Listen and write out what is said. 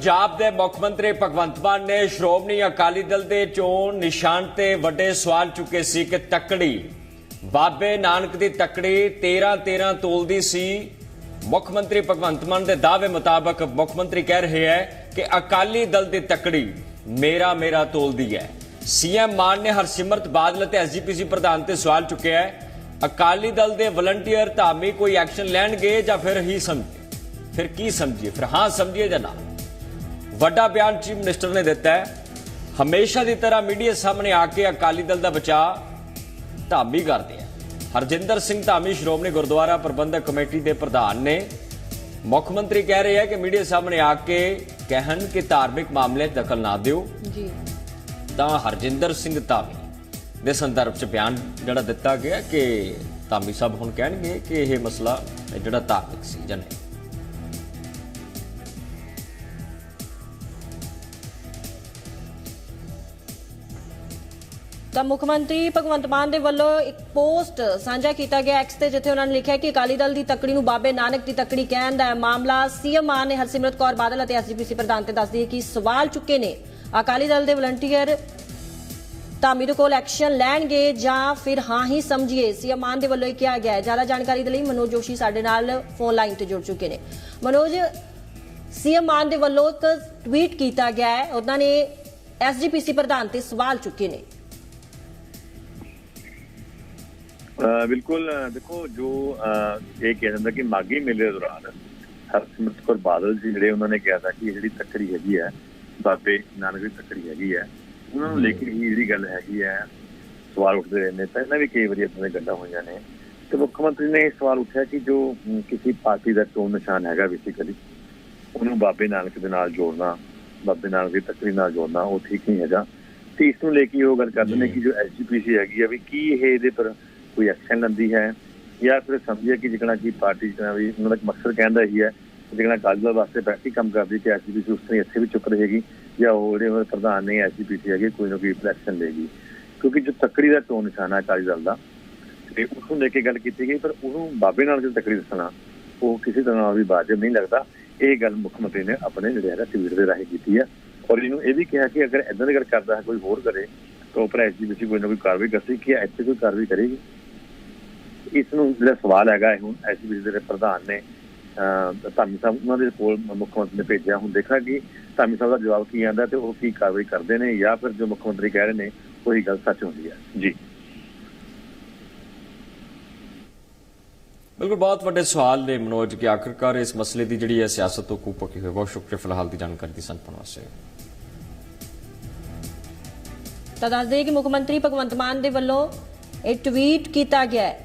ਪੰਜਾਬ ਦੇ ਮੁੱਖ ਮੰਤਰੀ ਭਗਵੰਤ ਮਾਨ ਨੇ ਸ਼੍ਰੋਮਣੀ ਅਕਾਲੀ ਦਲ ਦੇ ਚੋਣ ਨਿਸ਼ਾਨ ਤੇ ਵੱਡੇ ਸਵਾਲ ਚੁੱਕੇ ਸੀ ਕਿ ਤੱਕੜੀ, ਬਾਬੇ ਨਾਨਕ ਦੀ ਤੱਕੜੀ 13 13 ਤੋਲਦੀ ਸੀ। ਮੁੱਖ ਮੰਤਰੀ ਭਗਵੰਤ ਮਾਨ ਦੇ ਦਾਅਵੇ ਮੁਤਾਬਕ ਮੁੱਖ ਮੰਤਰੀ ਕਹਿ ਰਹੇ ਹੈ ਕਿ ਅਕਾਲੀ ਦਲ ਦੀ ਤੱਕੜੀ ਮੇਰਾ ਮੇਰਾ ਤੋਲਦੀ ਹੈ। ਸੀਐਮ ਮਾਨ ਨੇ ਹਰਸਿਮਰਤ ਬਾਦਲ ਅਤੇ ਐਸਜੀਪੀਸੀ ਪ੍ਰਧਾਨ ਤੇ ਸਵਾਲ ਚੁੱਕਿਆ ਹੈ, ਅਕਾਲੀ ਦਲ ਦੇ ਵਲੰਟੀਅਰ ਧਾਮੀ ਕੋਈ ਐਕਸ਼ਨ ਲੈਣਗੇ ਜਾਂ ਫਿਰ ਹੀ ਸਮਝ? ਫਿਰ ਕੀ ਸਮਝੀਏ? ਫਿਰ ਹਾਂ ਸਮਝੀਏ ਜਾਂ ਨਾ? ਵੱਡਾ ਬਿਆਨ ਚੀਫ ਮਿਨਿਸਟਰ ਨੇ ਦਿੱਤਾ ਹੈ। ਹਮੇਸ਼ਾ ਦੀ ਤਰ੍ਹਾਂ ਮੀਡੀਆ ਸਾਹਮਣੇ ਆ ਕੇ ਅਕਾਲੀ ਦਲ ਦਾ ਬਚਾਅ ਧਾਮੀ ਕਰਦੇ ਆ। ਹਰਜਿੰਦਰ ਸਿੰਘ ਧਾਮੀ ਸ਼੍ਰੋਮਣੀ ਗੁਰਦੁਆਰਾ ਪ੍ਰਬੰਧਕ ਕਮੇਟੀ ਦੇ ਪ੍ਰਧਾਨ ਨੇ। ਮੁੱਖ ਮੰਤਰੀ ਕਹਿ ਰਹੇ ਆ ਕਿ ਮੀਡੀਆ ਸਾਹਮਣੇ ਆ ਕੇ ਕਹਿਣ ਕਿ ਧਾਰਮਿਕ ਮਾਮਲੇ ਦਖਲ ਨਾ ਦਿਓ। ਜੀ। ਤਾਂ ਹਰਜਿੰਦਰ ਸਿੰਘ ਧਾਮੀ ਦੇ ਸੰਦਰਭ 'ਚ ਬਿਆਨ ਜਿਹੜਾ ਦਿੱਤਾ ਗਿਆ ਕਿ ਧਾਮੀ ਸਾਹਿਬ ਹੁਣ ਕਹਿਣਗੇ ਕਿ ਇਹ ਮਸਲਾ ਜਿਹੜਾ ਧਾਰਮਿਕ ਸੀ ਜਾਂ ਨਹੀਂ। ਤਾਂ ਮੁੱਖ ਮੰਤਰੀ ਭਗਵੰਤ ਮਾਨ ਦੇ ਵੱਲੋਂ ਇੱਕ ਪੋਸਟ ਸਾਂਝਾ ਕੀਤਾ ਗਿਆ ਐਕਸ ਤੇ, ਜਿੱਥੇ ਉਹਨਾਂ ਨੇ ਲਿਖਿਆ ਕਿ ਅਕਾਲੀ ਦਲ ਦੀ ਤਕੜੀ ਨੂੰ ਬਾਬੇ ਨਾਨਕ ਦੀ ਤਕੜੀ ਕਹਿਣ ਦਾ ਮਾਮਲਾ ਸੀਐਮ ਮਾਨ ਨੇ ਹਰਸਿਮਰਤ ਕੌਰ ਬਾਦਲ ਅਤੇ ਐਸਜੀਪੀਸੀ ਪ੍ਰਧਾਨ ਤੇ ਦੱਸਦੀ ਹੈ ਕਿ ਸਵਾਲ ਚੁੱਕੇ ਨੇ। ਅਕਾਲੀ ਦਲ ਦੇ ਵਲੰਟੀਅਰ ਧਾਮੀ ਦੇ ਕੋਲ ਐਕਸ਼ਨ ਲੈਣਗੇ ਜਾਂ ਫਿਰ ਹਾਂ ਹੀ ਸਮਝੀਏ, ਸੀਐਮ ਮਾਨ ਦੇ ਵੱਲੋਂ ਇਹ ਕਿਹਾ ਗਿਆ ਹੈ। ਜ਼ਿਆਦਾ ਜਾਣਕਾਰੀ ਦੇ ਲਈ ਮਨੋਜ ਜੋਸ਼ੀ ਸਾਡੇ ਨਾਲ ਫੋਨ ਲਾਈਨ ਤੇ ਜੁੜ ਚੁੱਕੇ ਨੇ। ਮਨੋਜ, ਸੀਐਮ ਮਾਨ ਦੇ ਵੱਲੋਂ ਇੱਕ ਟਵੀਟ ਕੀਤਾ ਗਿਆ ਹੈ। ਉਹਨਾਂ ਨੇ ਐਸਜੀਪੀਸੀ ਪ੍ਰਧਾਨ ਤੇ ਸਵਾਲ ਚੁੱਕੇ ਨੇ। ਬਿਲਕੁਲ ਦੇਖੋ ਜੋ ਇਹ ਕਿਹਾ ਜਾਂਦਾ ਕਿ ਮਾਗੀ ਮੇਲੇ ਦੌਰਾਨ ਹਰਸਿਮਰਤ ਕੌਰ ਬਾਦਲ ਜੀ ਜਿਹੜੇ ਉਹਨਾਂ ਨੇ ਕਿਹਾ था ਕਿ ਜਿਹੜੀ ਤੱਕੜੀ ਹੈਗੀ ਹੈ ਬਾਬੇ ਨਾਨਕ ਦੀ ਤੱਕੜੀ ਹੈਗੀ ਹੈ ਉਹਨਾਂ ਨੂੰ ਲੈ ਕੇ ਹੀ ਜਿਹੜੀ ਗੱਲ ਹੈਗੀ ਹੈ ਸਵਾਲ ਉੱਠਦੇ ਰਹਿੰਦੇ ਪਹਿਲਾਂ ਵੀ ਕਈ ਵਾਰੀ ਇਦਾਂ ਗੱਲਾਂ ਹੋਈਆਂ ਨੇ। ਤੇ ਮੁੱਖ ਮੰਤਰੀ ਨੇ ਇਹ ਸਵਾਲ ਉੱਠਿਆ ਕਿ ਜੋ ਕਿਸੇ ਪਾਰਟੀ ਦਾ ਚੋਣ ਨਿਸ਼ਾਨ ਹੈਗਾ ਬੇਸਿਕਲੀ ਉਹਨੂੰ ਬਾਬੇ ਨਾਨਕ ਦੇ ਨਾਲ ਜੋੜਨਾ ਬਾਬੇ ਨਾਨਕ ਦੀ ਤੱਕੜੀ ਨਾਲ ਜੋੜਨਾ ਉਹ ਠੀਕ ਨਹੀਂ ਹੈਗਾ। ਤੇ ਇਸ ਨੂੰ ਲੈ ਕੇ ਉਹ ਗੱਲ ਕਰਦੇ ਨੇ ਕਿ ਜੋ ਐਸਜੀਪੀਸੀ ਹੈਗੀ ਆ ਵੀ ਕੀ ਇਹ ਇਹਦੇ ਪਰ ਕੋਈ ਐਕਸ਼ਨ ਲੈਂਦੀ ਹੈ ਜਾਂ ਫਿਰ ਸਮਝਿਆ ਕਿ ਜਿਕਣਾ ਕੀ ਪਾਰਟੀ ਜਿਹੜਾ ਵੀ ਉਹਨਾਂ ਦਾ ਇੱਕ ਮਕਸਦ ਕਹਿੰਦਾ ਹੀ ਹੈ ਕਿ ਜਿਕਣਾ ਅਕਾਲੀ ਦਲ ਵਾਸਤੇ ਬੈਠੀ ਕੰਮ ਕਰਦੀ ਕਿ ਐਸਜੀਪੀਸੀ ਉਸ ਤਰ੍ਹਾਂ ਹੀ ਇੱਥੇ ਵੀ ਚੁੱਪ ਰਹੇਗੀ ਜਾਂ ਉਹ ਜਿਹੜੇ ਉਹਨਾਂ ਦੇ ਪ੍ਰਧਾਨ ਨੇ ਐਸਜੀਪੀਸੀ ਹੈਗੇ ਕੋਈ ਨਾ ਕੋਈ ਐਕਸ਼ਨ ਲਏਗੀ। ਕਿਉਂਕਿ ਜੋ ਤਕੜੀ ਦਾ ਟੋਨ ਨਿਸ਼ਾਨਾ ਹੈ ਅਕਾਲੀ ਦਲ ਦਾ, ਤੇ ਉਸ ਨੂੰ ਲੈ ਕੇ ਗੱਲ ਕੀਤੀ ਗਈ, ਪਰ ਉਹਨੂੰ ਬਾਬੇ ਨਾਲ ਜੋ ਤਕੜੀ ਦੱਸਣਾ, ਉਹ ਕਿਸੇ ਤਰ੍ਹਾਂ ਵੀ ਵਾਜਬ ਨਹੀਂ ਲੱਗਦਾ। ਇਹ ਗੱਲ ਮੁੱਖ ਮੰਤਰੀ ਨੇ ਆਪਣੇ ਜਿਹੜੇ ਹੈਗਾ ਟਵੀਟ ਦੇ ਰਾਹੀਂ ਕੀਤੀ ਹੈ ਔਰ ਇਹਨੂੰ ਇਹ ਵੀ ਕਿਹਾ ਕਿ ਅਗਰ ਇਦਾਂ ਦੀ ਗੱਲ ਕਰਦਾ ਹੈ, ਕੋਈ ਹੋਰ ਕਰੇ, ਤਾਂ ਉੱਪਰ ਐਸਜੀਪੀਸੀ ਕੋਈ ਨਾ ਕੋਈ ਕਾਰਵਾਈ ਕਰਦੀ ਕਿ ਇੱਥੇ ਕੋਈ ਕਾਰਵਾਈ ਕਰੇਗੀ। ਇਸ ਨੂੰ ਜਿਹੜਾ ਸਵਾਲ ਹੈਗਾ ਇਹ ਹੁਣ ਐਸਜੀਪੀਸੀ ਦੇ ਪ੍ਰਧਾਨ ਨੇ ਧਾਮੀ ਸਾਹਿਬ ਉਹਨਾਂ ਦੇ ਕੋਲ ਮੁੱਖ ਮੰਤਰੀ ਨੇ ਭੇਜਿਆ। ਹੁਣ ਦੇਖਾਂ ਕਿ ਧਾਮੀ ਸਾਹਿਬ ਦਾ ਜਵਾਬ ਕੀ ਆਂਦਾ ਤੇ ਉਹ ਕੀ ਕਾਰਵਾਈ ਕਰਦੇ ਨੇ ਜਾਂ ਫਿਰ ਜੋ ਮੁੱਖ ਮੰਤਰੀ ਕਹਿ ਰਹੇ ਨੇ ਉਹੀ ਗੱਲ ਸੱਚ ਹੁੰਦੀ ਹੈ। ਜੀ। ਬਿਲਕੁਲ ਬਹੁਤ ਵੱਡੇ ਸਵਾਲ ਨੇ ਮਨੋਜ ਕਿ ਆਖਰਕਾਰ ਇਸ ਮਸਲੇ ਦੀ ਜਿਹੜੀ ਹੈ ਸਿਆਸਤ ਤੋਂ ਕੂਪਕੀ ਹੋਈ। ਬਹੁਤ ਸ਼ੁਕਰੀਆ ਫਿਲਹਾਲ ਦੀ ਜਾਣਕਾਰੀ ਦੀ ਸੰਪਨ ਵਾਸਤੇ। ਤਾਂ ਦੱਸ ਦਈਏ ਕਿ ਮੁੱਖ ਮੰਤਰੀ ਭਗਵੰਤ ਮਾਨ ਦੇ ਵੱਲੋਂ ਇਹ ਟਵੀਟ ਕੀਤਾ ਗਿਆ ਹੈ